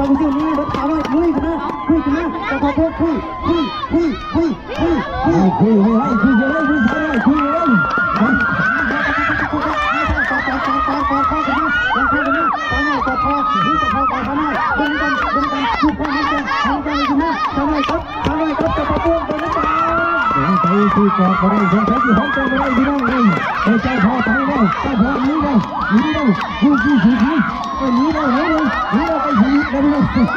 บางสิ่งนี้รถขาวไว้คุยกันนะคุยกันนะแต่พอพูดคุยคุยคุยคุยคุยคุยคุยคุยคุยเลยคุยเลยคุยเลยไปที่กองก็ได้สงสัยที่ห้องกองก็ได้พี่น้องเลยไปเจ้าพ่อไปเลยเจ้าพ่อหนีเลยหนีเลยผู้ที่สุดที่หนีเลยหนีเลยหนีเลย Kabul etsin.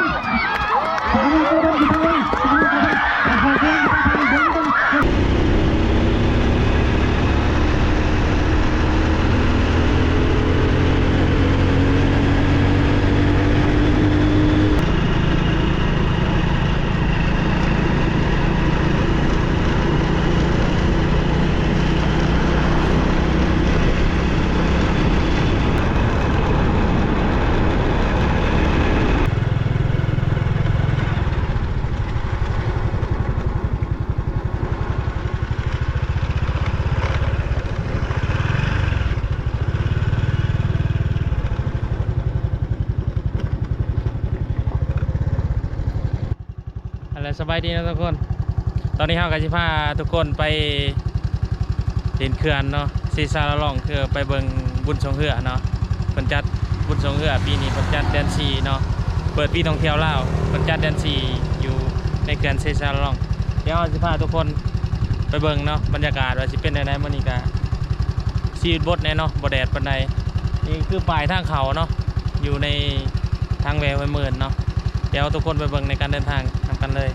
สบายดีนะทุกคน ตอนนี้เฮากับสิพาทุกคนไปเดินเขื่อนเนาะซีซาละล่องคือไปเบิงบุญสงเหือเนาะเพิ่นจัดบุญสงเหือปีนี้เพิ่นจัดเดือน4เนาะเปิดปีท่องเที่ยวลาวเพิ่นจัดเดือน4อยู่ในเขื่อนซีซาละล่อง เดี๋ยวเราสิพาทุกคนไปเบิงเนาะบรรยากาศว่าสิเป็นจังไดมื้อนี้ก็ชีวิตบดแน่เนาะบ่แดดปานใดนี่คือปลายทางเขาเนาะอยู่ในทางแววไว้หมื่นเนาะเดี๋ยวทุกคนไปเบิ่งในการเดินทาง กันเลย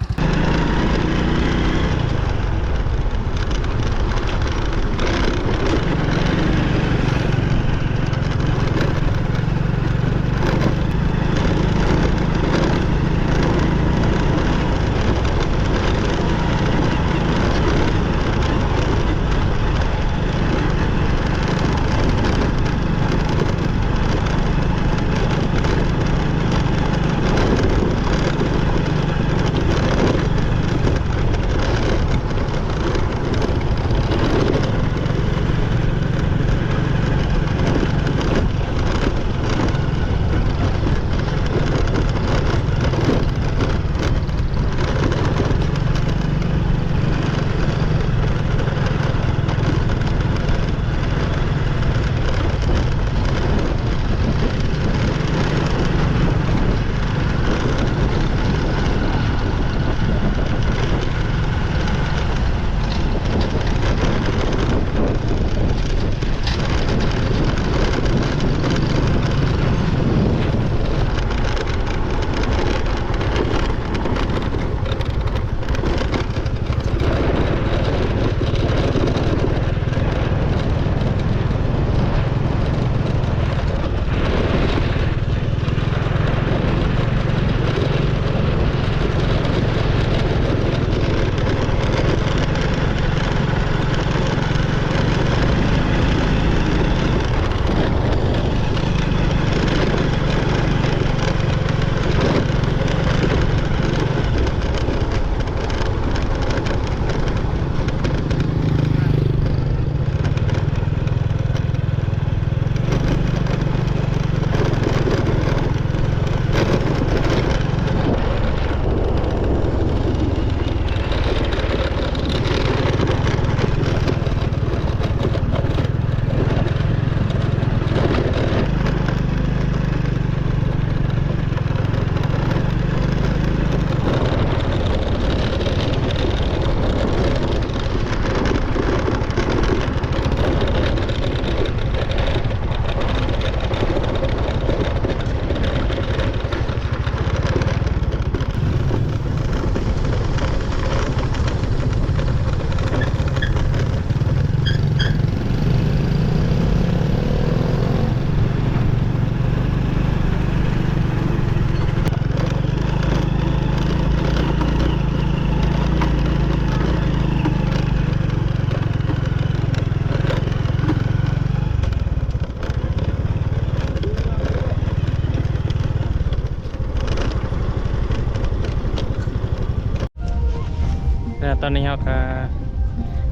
เราก็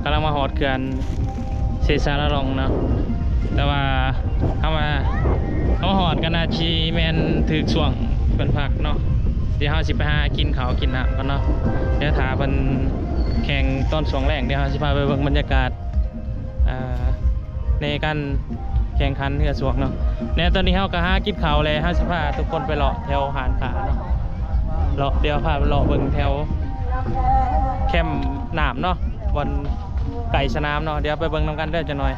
กำลังมาหอดเขื่อนเซซาละลองเนาะแต่ว่าเข้ามาเข้ามาหอดกันนาชีแมนถือช่วงเป็นผักเนาะเดี๋ยวเราสิไปหากินเขากินน้ำกันเนาะเดี๋ยวถาเป็นแข่งต้นสวงแรงเดี๋ยวเราสิพาไปเบิ่งบรรยากาศในการแข่งขันเรือสวงเนาะเนี่ยตอนนี้เราก็หากินเขาเลยเราสิพาทุกคนไปเลาะแถวหานขาเนาะเลาะเดี๋ยวพาไปเลาะเบิ่งแถว แคมป์หนามเนาะบนไก่สนามเนาะเดี๋ยวไปเบิ่งน้ำกันเด้อจะหน่อย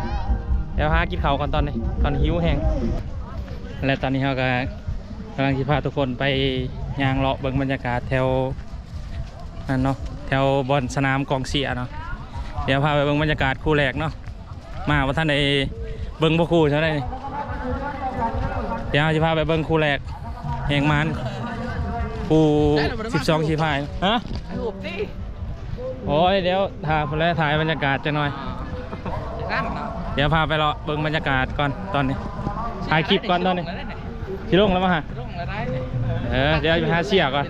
เดี๋ยวหากินเขาวก่อนตอนนี้ตอนหิวแห้งและตอนนี้เราก็กำลังที่พาทุกคนไปยางเลาะเบิ่งบรรยากาศแถวนั่นเนาะแถวบอนสนามกองเสียเนาะเดี๋ยวพาไปเบิ่งบรรยากาศคู่แรกเนาะมาว่าท่านใดเบิ่งบ่คู่ใช่ไหมเดี๋ยวจะพาไปเบิ่งคู่แรกแหงมัน คู่12ชีพายฮะไอ้หุบดิโอ้ยเดี๋ยวถ่ายแล้วถ่ายบรรยากาศจะหน่อยอย่างนั้นเนาะเดี๋ยวพาไปเลาะเบิ่งบรรยากาศก่อนตอนนี้ถ่ายคลิปก่อนตอนนี้ชิลงแล้วมาฮะลงแล้วได้เนี่ยเออเดี๋ยวไปหาเสียก่อน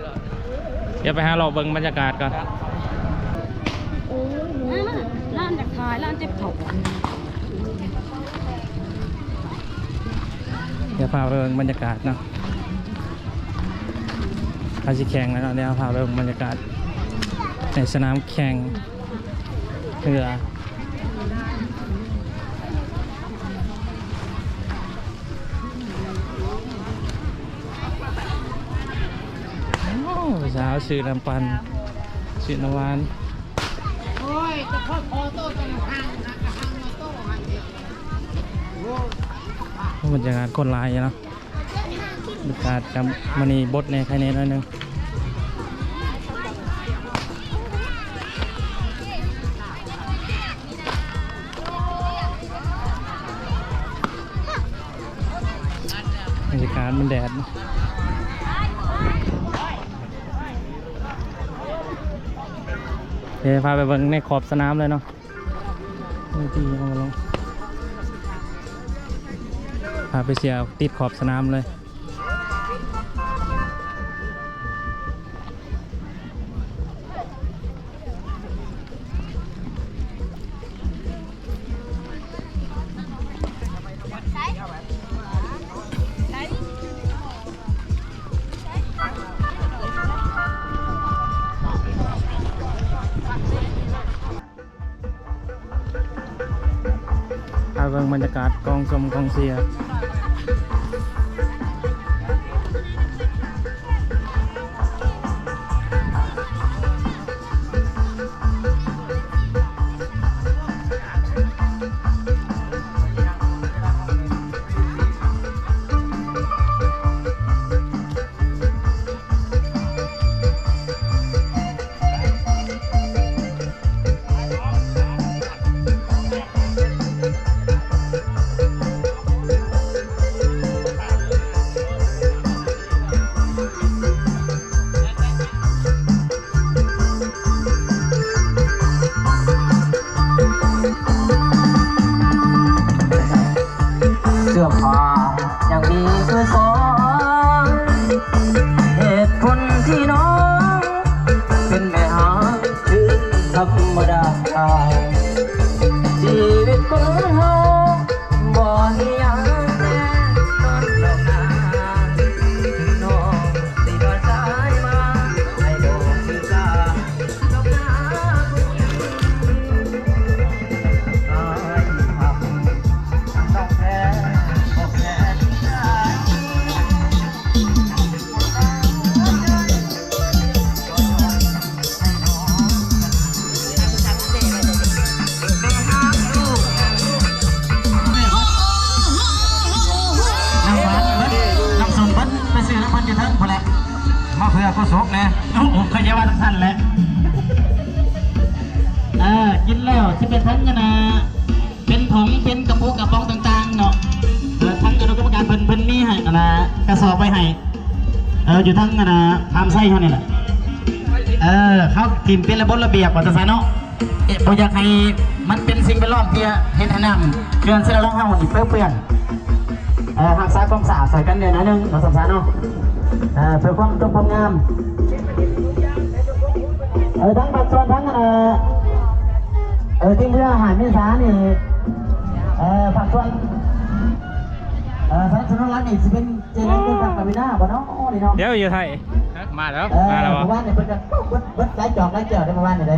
เดี๋ยวไปหาเลาะเบิ่งบรรยากาศก่อนโอ้ยน่าร้านจากทายร้านเจ็บถกเดี๋ยวพาไปเบิ่งบรรยากาศเนาะ พาสิแข่งแล้วเนาะเดี๋ยวพาไปเบิ่งบรรยากาศในสนามแข่งเรือสาวชื่อลำปันชื่อนวานโอ้ยจะพอคอโต้ตรงข้างนะกระหังมาโต้หันเดียวบรรยากาศคนลายเนาะบรรยากาศกับมันนี่บดในใครในน้อยนึงานมันแดดเดี๋ยวพาไปเบิ่งในขอบสนามเลยเนาะดีเอาลงพาไปเสียติดขอบสนามเลยาก กินระเบียบวัตสาเนาะเอ๊ะบ่อยากให้มันเป็นสิ่งเป็นรอบเพียเห็นให้น้ำเกินเส้นรองเท้าหมดเปื้อนๆเออหักซ้ายความสะอาดใส่กันเดี๋ยวนะนึงวัตสาเนาะเออเพื่อความตรงความงามเออทั้งบัตรส่วนทั้งเออเออที่เมื่ออาหารเมษานี่เออผักส่วนเออสนับสนุนร้านนี่สิเป็นเจนเป็นทางกามิน่าบ่เนาะนี่เนาะเดี๋ยวอยู่ไทย มาแล้วเออมาแล้วเมื่อบ่วานนี่เพิ่นก็เบิดเบิดหลายจอกหลายเกี่ยวได้เมื่อวานนี่เด้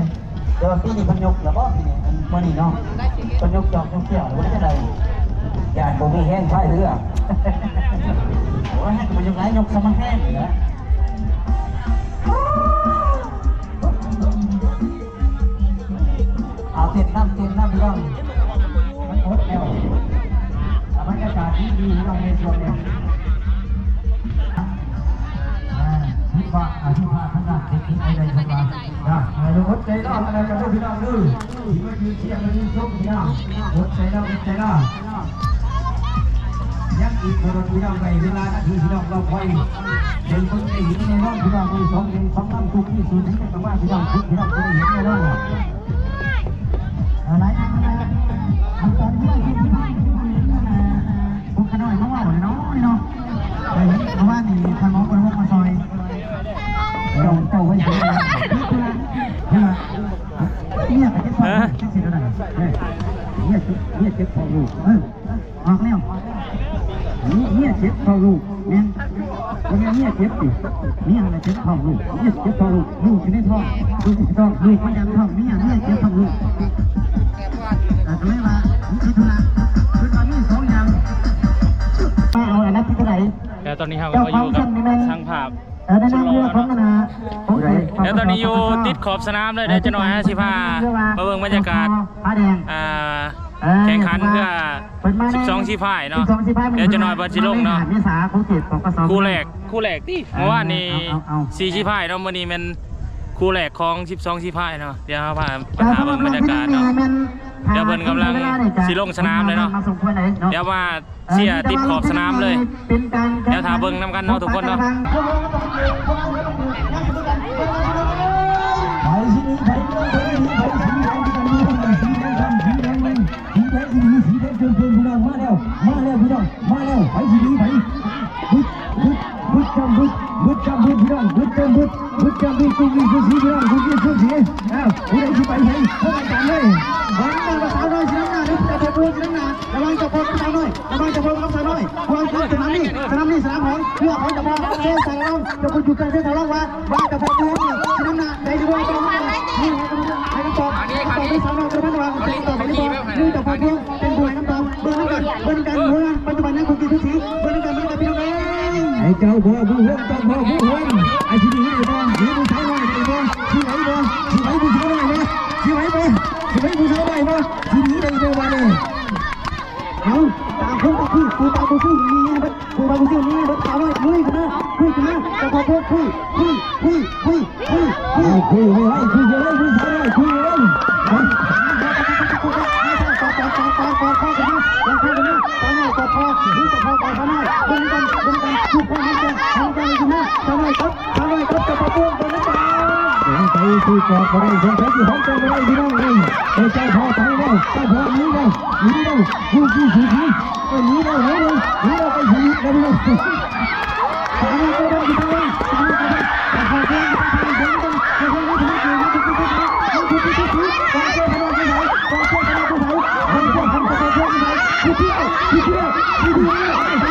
แต่ว่าปีนี้เพิ่นยกแล้วบ่ปีนี้มื้อนี้เนาะเพิ่นยกจอกยกเกี่ยวบ่ได้จังได๋อยากบ่มีแห้งพายเรือโอ้ยให้มันยกหลายยกซะมันแห้งนี่นะเอาเต็มน้ำเต็มน้ำพี่น้องมันอดแล้ว บรรยากาศดีดีพี่น้องในช่วงนี้ อดใจรออะไรกันด้วยพี่น้องดื้อที่มายืนเชียร์มายืนชมพี่น้องอดใจรออดใจรอยังอีกคนพี่น้องไปเวลานาทีพี่น้องเราคอยเดินคนไอ้หินในน้องพี่น้องมีสองเดือนสองลำทุกที่สุดที่เป็นว่าพี่น้องทุกพี่น้องจะได้เห็นแน่นอนอะไรทำอะไรทำตอนด้วยที่บ้านพวกขน้อยมาว่าเลยเนาะเนาะเฮ้ยเมื่อวานนี่ทางน้องคนพวกมาซอยเราเจ้าไว้เฉยๆเเนี่ยเจ็บเนี่ยเจ็บพอลูกเออออกแล้วเนี่ยเจ็บพอลูกเนี่ยวันนี้เนี่ยเจ็บดิเนี่ยอะไรเจ็บท้อลูกเนี่ยเจ็บพอลูกลูกอยู่ในท้องลูกอยู่ในท้องลูกมันยังท้องเนี่ยเนี่ยเจ็บท้อลูกแต่ก็เลยว่าคิดธุระคือตอนนี้สองอย่างไม่เอาอันนั้นที่เท่าไหร่เดี๋ยวตอนนี้เราก็อยู่กับ นนี้อยู่ติดขอบสนามเลยเดี๋ยวจะหน่อยฮะสิพามาเบิ่งบรรยากาศผ้าแดงอ่าแข่งขันเพื่อ 12ชีพายเนาะ12ชีพายเดี๋ยวจะหน่อยบอลจิลงเนาะเมษาของเขตของกสคู่แรกคู่แรกที่เมื่อวานนี้เอาเอาเอาสี่ชีพายเนาะวันนี้มันคู่แรกของ 12ชีพายเนาะเดี๋ยวเราพาไปหาเบิ่งบรรยากาศเนาะเดี๋ยวเพิ่นกำลังสิลงสนามเลยเนาะเดี๋ยวมาเชียร์ติดขอบสนามเลย เดี๋ยวถาเบิ่งนำกันเนาะทุกคนเนาะ ไปสีนี้ไปไปสีนี้ไปสีแดงที่กันนี่สีแดงสีแดงสีสีแดงสีแดงเกินเกินพี่น้องมาแล้วมาแล้วพี่น้องมาแล้วไปสีนี้ไปบึดบึดบึดจำบึดบึดจำบึดพี่น้องบึดจำบึดบึดจำบึดกูมีกูสีพี่น้องกูมีกูสีอ้าวผู้ใดที่ไปไหนเข้าไปกันเลยวันนี้มาสาวน้อย สิน้ำหน้าเดี๋ยวจะไปพูดสิน้ำหน้าระวังจะพบกับสาวน้อยระวังจะพบกับสาวน้อยควงสนามนี้สนามนี้สนามของเพื่อของจะพอเส้นสารล่องจะคุณอยู่กันเส้นสารล่องว่าว่าจะพบเพื่อนนี่สิน้ำหน้าใจดีว่าตรงนี้นี่ให้คำตอบคำตอบให้สาวน้อยจะพันวางจะตอบให้ตอบนี่จะพบเพื่อนเป็นผู้ให้คำตอบเบอร์นั้นกันเบอร์นั้นกันเบอร์นั้นปัจจุบันนั้คุณกินทุกทีเบอร์นั้นกันเบอร์นั้นกันพี่น้องเองไอ้เจ้าพ่อผู้ห่วงเจ้าพ่อผู้ห่วงไอ้ที่นี่ไอ้บ้องนี่ผู้ชายน้อยไอ้บ้องที่ไหนบ้องที่ไหนผู้ชายน้อยนะที่ไหนบ้องที่ไหนผู้ชายน้อยนะที่นี่ไอ้บ้องมาเลย เอา ตามพุ่ก็คือกูตามกูสู้มีนะกูตามกูสู้มีนะตามไว้คุยกันนะคุยกันนะจะพอพูดคุยคุยคุยคุยคุยคุยไอ้คุยไอ้คุยเลยผู้ชายน้อยคุยเลยสงสัย คือกอดก็ได้สงสัยที่ห้องเจ้าไม่ได้พี่น้องเลยเออเจ้าพ่อไปแล้วเจ้าพ่อหนีแล้วหนีแล้วผู้ที่สุดที่เออหนีแล้วหนีแล้วหนีแล้วไปสีแล้วพี่น้องเอาเถอะเอ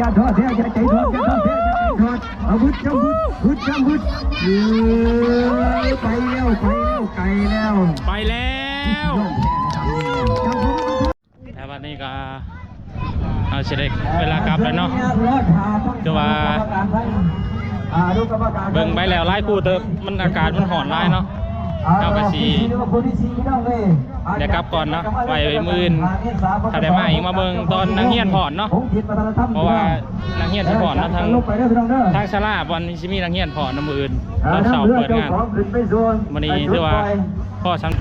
อดแท้อย่าทอดแท้อย่าใจทอดอย่าทอดแท้อย่าใจทอดอาวุธจำบุดบุดจำบุดเยือไปแล้วไปแล้วไกลแล้วไปแล้วจำบุดแต่วันนี้ก็เอาเสด็จเวลากลับแล้วเนาะคือว่าเบิ่งไปแล้วไล่คู่เติบมันอากาศมันหอนไล่เนาะเอาไปสิ เดี๋ยวกลับก่อนเนาะไว้มื้ออื่นถ้าได้มาอีกมาเบิ่งตอนนักเฮียนผ่อนเนาะเพราะว่านักเฮียนที่ผ่อนเนาะทางทางชลาวันนี้สิมีนักเฮียนผ่อนนํมื้ออื่นตอนเสาร์เปิดงานวันนี้ถือว่าพ่อฉัน